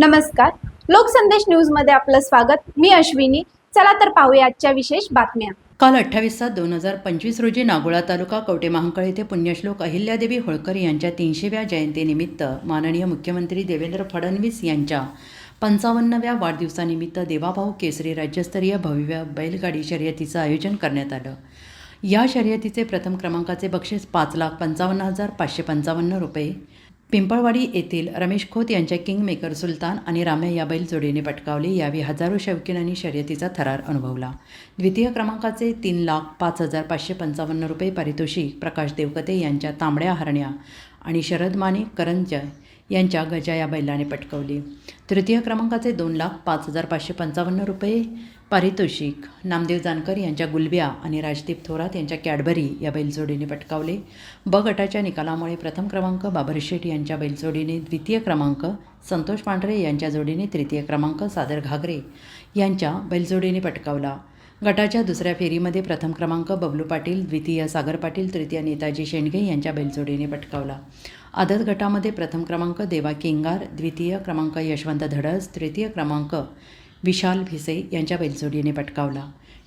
नमस्कार. लोकसंदेश न्यूजमध्ये आपलं स्वागत. मी अश्विनी. चला तर पाहूया आजच्या विशेष बातम्या. काल अठ्ठावीस सात दोन हजार पंचवीस रोजी नागोळा तालुका कवटे महांकाळ येथे पुण्यश्लोक अहिल्यादेवी होळकर यांच्या तीनशेव्या जयंतीनिमित्त माननीय मुख्यमंत्री देवेंद्र फडणवीस यांच्या पंचावन्नव्या वाढदिवसानिमित्त देवाभाऊ केसरी राज्यस्तरीय भव्य बैलगाडी शर्यतीचं आयोजन करण्यात आलं. या शर्यतीचे प्रथम क्रमांकाचे बक्षीस पाच लाख पंचावन्न हजार पाचशे पंचावन्न रुपये पिंपळवाडी येथील रमेश खोत यांच्या किंग मेकर सुलतान आणि राम्या या बैल जोडीने पटकावले. यावेळी हजारो शौकीनांनी शर्यतीचा थरार अनुभवला. द्वितीय क्रमांकाचे तीन लाख पाच हजार पाचशे पंचावन्न रुपये पारितोषिक प्रकाश देवकते यांच्या तांबड्या हरण्या आणि शरद माने करंजय यांच्या गजा या बैलाने पटकवली. तृतीय क्रमांकाचे दोन लाख पाच हजार पाचशे पंचावन्न रुपये पारितोषिक. नामदेव जानकर यांच्या गुलब्या आणि राजदीप थोरात यांच्या कॅडबरी या बैलजोडीने पटकावले. ब गटाच्या निकालामुळे प्रथम क्रमांक बाबर शेठ यांच्या बैलजोडीने द्वितीय क्रमांक संतोष पांढरे यांच्या जोडीने तृतीय क्रमांक सादर घागरे यांच्या बैलजोडीने पटकावला. गटाच्या दुसऱ्या फेरीमध्ये प्रथम क्रमांक बबलू पाटील द्वितीय सागर पाटील तृतीय नेताजी शेंडगे यांच्या बैलजोडीने पटकावला. आदत गटामध्ये प्रथम क्रमांक देवा केंगार द्वितीय क्रमांक यशवंत धडस तृतीय क्रमांक विशाल भिसे यांच्या बैलजोडीने पटकावला.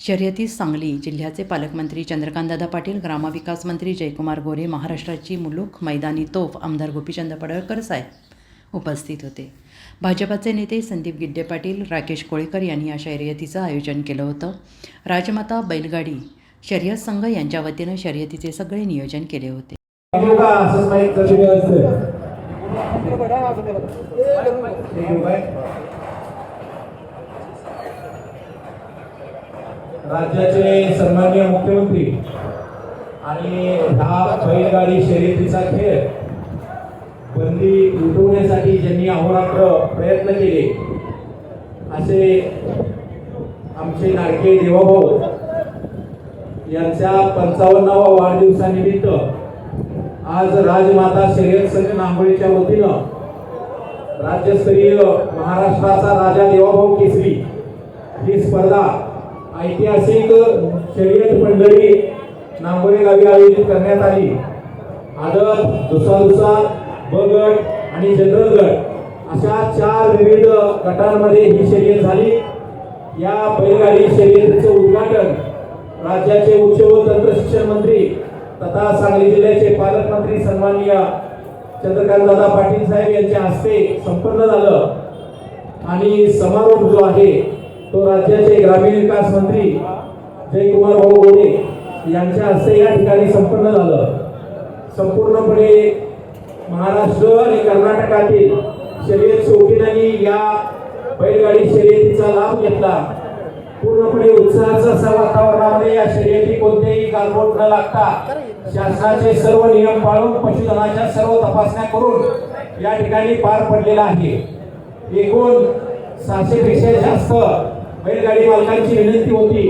शर्यतीस सांगली जिल्ह्याचे पालकमंत्री चंद्रकांतदादा पाटील ग्रामविकास मंत्री जयकुमार गोरे महाराष्ट्राची मुलूक मैदानी तोफ आमदार गोपीचंद पडळकर साहेब उपस्थित होते. भाजपाचे नेते संदीप गिड्डे पाटील राकेश कोळेकर यांनी या शर्यतीचं आयोजन केलं होतं. राजमाता बैलगाडी शर्यत संघ यांच्या वतीनं शर्यतीचे सगळे नियोजन केले होते देऊ का असंच माहीत कशी असतं हे घेऊ काय? राज्याचे सन्माननीय मुख्यमंत्री आणि हा बैलगाडी शर्यतीचा खेळ बंदी उठवण्यासाठी ज्यांनी अहोरात्र प्रयत्न केले असे आमचे नाडके देवाभाऊ यांच्या पंचावन्नावा वाढदिवसानिमित्त आज राजमाता शर्यत संघ नांबळीच्या वतीनं राज्यस्तरीय महाराष्ट्राचा राजा देवाभाऊ केसरी ही स्पर्धा ऐतिहासिक शर्यत मंडळी नांबळे गावी आयोजित करण्यात आली. आदर दुसरा दुसा ब गट आणि जनरल गट अशा चार विविध गटांमध्ये ही शर्यत झाली. या बैलगाडी शर्यतीचं उद्घाटन राज्याचे उच्च व तंत्र शिक्षण मंत्री तथा सांगली जिल्ह्याचे पालकमंत्री सन्माननीय चंद्रकांतदादा पाटील साहेब यांच्या हस्ते संपन्न झालं. आणि समारोप जो आहे तो राज्याचे ग्रामीण विकास मंत्री जयकुमार भाऊ गोरे यांच्या हस्ते या ठिकाणी संपन्न झालं. संपूर्णपणे महाराष्ट्र आणि कर्नाटकातील शर्यत शौकीनांनी या बैलगाडी शर्यतीचा लाभ घेतला. पूर्णपणे उत्साहाचं असं वातावरणामध्ये या शर्यती कोणतेही गालबोट न लागता शासनाचे सर्व नियम पाळून पशुधनाच्या सर्व तपासण्या करून या ठिकाणी पार पडलेला आहे. एकूण सहाशे पेक्षा जास्त बैलगाडी मालकांची विनंती होती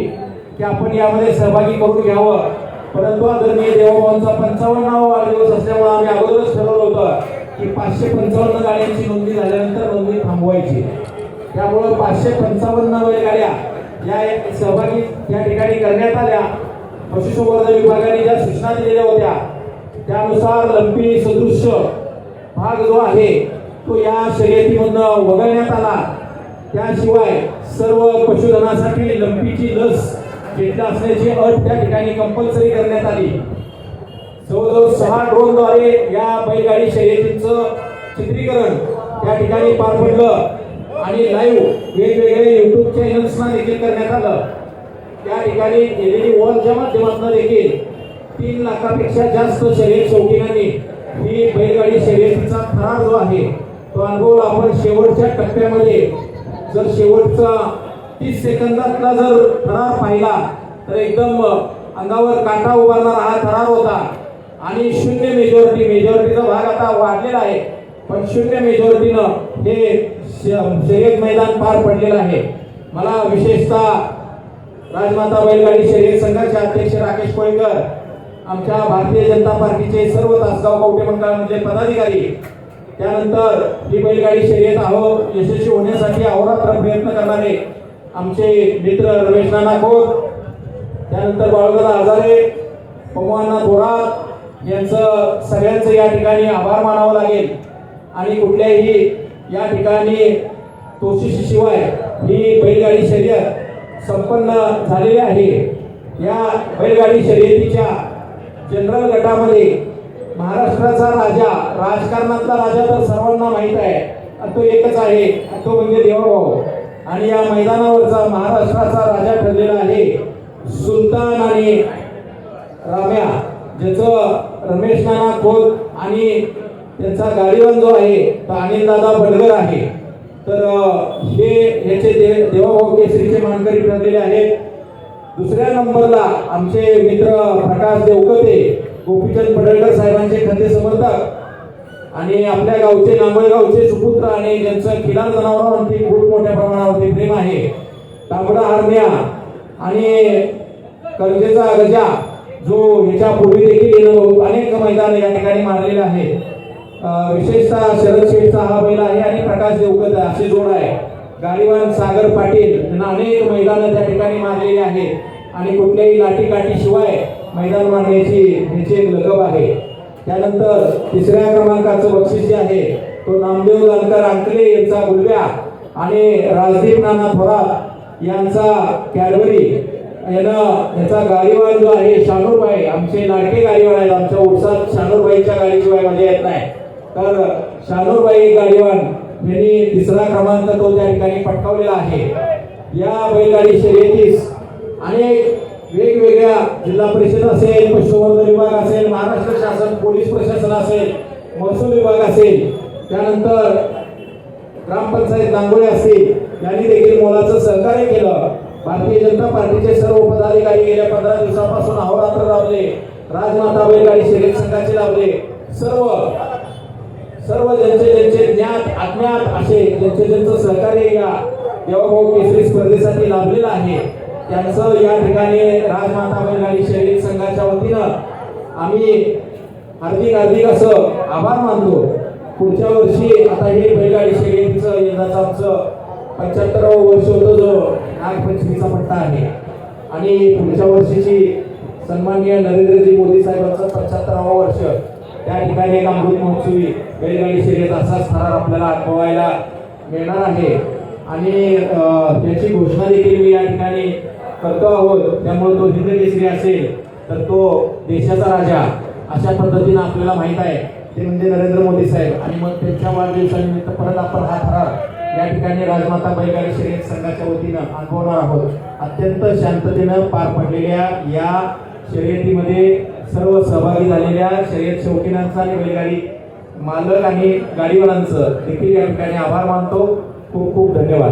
की आपण यामध्ये सहभागी करून घ्यावं. परंतु आदरणीय देवाभावांचा पंचावन्नावा वाढदिवस असल्यामुळे आम्ही अगोदरच ठरवलं होतं की पाचशे पंचावन्न गाड्यांची नोंदणी झाल्यानंतर नोंदणी थांबवायची. त्यामुळं पाचशे पंचावन्न गाड्या या सहभागी या ठिकाणी करण्यात आल्या. पशुसंवर्धन विभागाने ज्या सूचना दिलेल्या होत्या त्यानुसार लंपी सदृश्य भाग जो आहे तो या शर्यतीमधनं वगळण्यात आला. त्याशिवाय सर्व पशुधनासाठी लंपीची लस घेतला असल्याची अट त्या ठिकाणी कंपल्सरी करण्यात आली. जवळजवळ सहा ड्रोनद्वारे या बैलगाडी शर्यतीचं चित्रीकरण त्या ठिकाणी पार पडलं आणि लाईव्ह वेगवेगळे युट्यूब चॅनल्सना देखील करण्यात आलं. त्या ठिकाणी एलईडी वॉलच्या माध्यमातून देखील तीन लाखापेक्षा जास्त शर्यत शौकीनांनी ही बैलगाडी शर्यतीचा थरार जो आहे तो अनुभव आपण शेवटच्या टप्प्यामध्ये जर शेवटचा तीस सेकंदातला जर थरार पाहिला तर एकदम अंगावर काटा उभारणारा हा थरार होता. आणि शून्य मेजॉरिटी मेजॉरिटीचा भाग आता वाढलेला आहे. पण शून्य मेजॉरिटीनं हे श- शर्यत मैदान पार पडलेलं आहे. मला विशेषतः राजमाता बैलगाडी शर्यत संघाचे अध्यक्ष राकेश कोळेकर आमच्या भारतीय जनता पार्टीचे सर्व तासगाव कवटे मंडळामधले पदाधिकारी त्यानंतर ही बैलगाडी शर्यत अहो यशस्वी होण्यासाठी अहोरात्र प्रयत्न करणारे आमचे मित्र रमेश नाना खोत त्यानंतर बाळगदा आजारे पमवाना थोरात यांचं सगळ्यांचं या ठिकाणी आभार मानावं लागेल. आणि कुठल्याही या ठिकाणी तोशिशीशिवाय ही बैलगाडी शर्यत संपन्न झालेली आहे. या बैलगाडी शर्यतीच्या जनरल गटामध्ये महाराष्ट्राचा राजा राजकारणातला राजा तर सर्वांना माहीत आहे. तो एकच आहे तो म्हणजे देवाभाऊ. आणि या मैदानावरचा महाराष्ट्राचा राजा ठरलेला आहे सुलतान आणि राम्या ज्याचं रमेश नाना खोत आणि त्यांचा गाडीवान जो आहे तो अनिलदादा बडगर आहे. तर हे याचे दे देवाभाऊ केसरीचे मानकरी ठरलेले आहेत. दुसऱ्या नंबरला आमचे मित्र प्रकाश देवकते गोपीचंद पडळकर साहेबांचे खंदे समर्थक आणि आपल्या गावचे नांबळगावचे सुपुत्र आणि ज्यांचं खिलार जनावरांवरती खूप मोठ्या प्रमाणावरती प्रेम आहे. तांबडा आरण्या आणि कर्जेचा गजा जो ह्याच्यापूर्वी देखील अनेक मैदान या ठिकाणी मारलेले आहे. विशेषतः शरद शेठचा हा बैल आहे आणि प्रकाश देवकत असे जोड आहे. गाडीवान सागर पाटील यांना अनेक मैदानं त्या ठिकाणी मारलेली आहेत. आणि कुठल्याही लाठी शिवाय मैदान मारण्याची ह्याची एक लकब आहे. त्यानंतर तिसऱ्या क्रमांकाचं बक्षीस जे आहे तो नामदेव जानकर आंकले यांचा गुलव्या आणि राजदीप नाना थोरात यांचा कॅडबरी. यानं याचा गाडीवान जो आहे शानूरबाई आमचे लाडके गाडीवान आहेत. आमच्या उत्साह शानूरबाईच्या गाडीशिवाय मजा येत नाही. तर शानूरबाई गाडीवान यांनी तिसरा क्रमांक तो त्या ठिकाणी पटकावलेला आहे. या बैलगाडी शर्यतीस अनेक वेगवेगळ्या जिल्हा परिषद असेल पशुसंवर्धन विभाग असेल महाराष्ट्र शासन पोलीस प्रशासन असेल महसूल विभाग असेल त्यानंतर ग्रामपंचायत दांगोळे असतील यांनी देखील मोलाचं सहकार्य केलं. भारतीय जनता पार्टीचे सर्व पदाधिकारी गेल्या पंधरा दिवसापासून अहोरात्र लावले. राजमाता बैलगाडी शर्यत संघाचे लावले. सर्व सर्व ज्यांचे ज्यांचे ज्ञात अज्ञात असे ज्यांचे ज्यांचं सहकार्य या देवाभाऊ केसरी स्पर्धेसाठी लाभलेलं आहे. त्यांचं या ठिकाणी राजमाता बैलगाडी शैली संघाच्या वतीनं आम्ही हार्दिक हार्दिक असं आभार मानतो. पुढच्या वर्षी आता हे बैलगाडी शर्यतीचं यंदाचं आमचं पंच्याहत्तरावं वर्ष होतं जो नागपंचमीचा पट्टा आहे. आणि पुढच्या वर्षीची सन्माननीय नरेंद्रजी मोदी साहेबांचं पंच्याहत्तरावं वर्ष त्या ठिकाणी एक अमृत महोत्सवी बैलगाडी शर्यत असाच थरार आपल्याला अनुभवायला मिळणार आहे. आणि त्याची घोषणा देखील मी या ठिकाणी करतो आहोत त्यामुळे तो हिंद केसरी असेल तर तो देशाचा राजा अशा पद्धतीनं आपल्याला माहीत आहे. ते म्हणजे नरेंद्र मोदी साहेब. आणि मग त्यांच्या वाढदिवसानिमित्त परत आपण हा थरार या ठिकाणी राजमाता बैलगाडी शर्यत संघाच्या वतीनं अनुभवणार आहोत. अत्यंत शांततेनं पार पडलेल्या या शर्यतीमध्ये सर्व सहभागी झालेल्या शर्यत शौकीनांचा आणि बैलगाडी मालक आणि गाडीवालांचं देखील या ठिकाणी आभार मानतो. खूप खूप धन्यवाद.